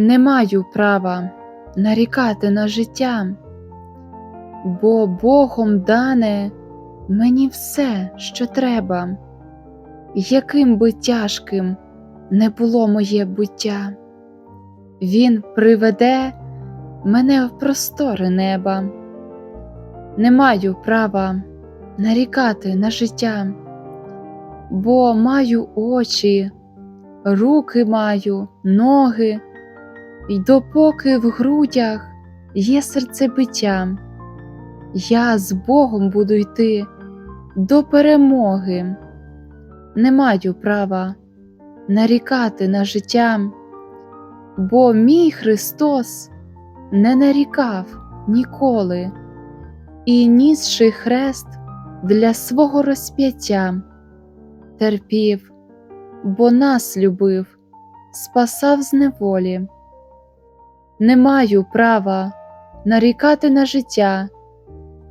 Не маю права нарікати на життя, бо Богом дане мені все, що треба, яким би тяжким не було моє буття, Він приведе мене в простори неба. Не маю права нарікати на життя, бо маю очі, руки маю, ноги, й допоки в грудях є серцебиття, я з Богом буду йти до перемоги. Не маю права нарікати на життя, бо мій Христос не нарікав ніколи і нісши хрест для свого розп'яття, терпів, бо нас любив, спасав з неволі. Не маю права нарікати на життя,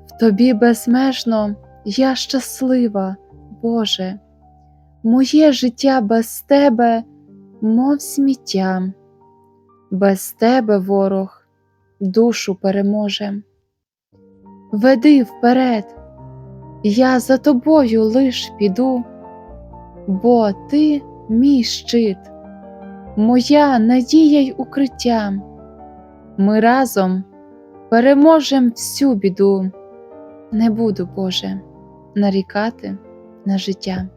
в тобі безмежно я щаслива, Боже, моє життя без тебе, мов сміття, без тебе ворог душу переможе. Веди вперед, я за тобою лиш піду, бо ти мій щит, моя надія й укриття. Ми разом переможем всю біду. Не буду, Боже, нарікати на життя.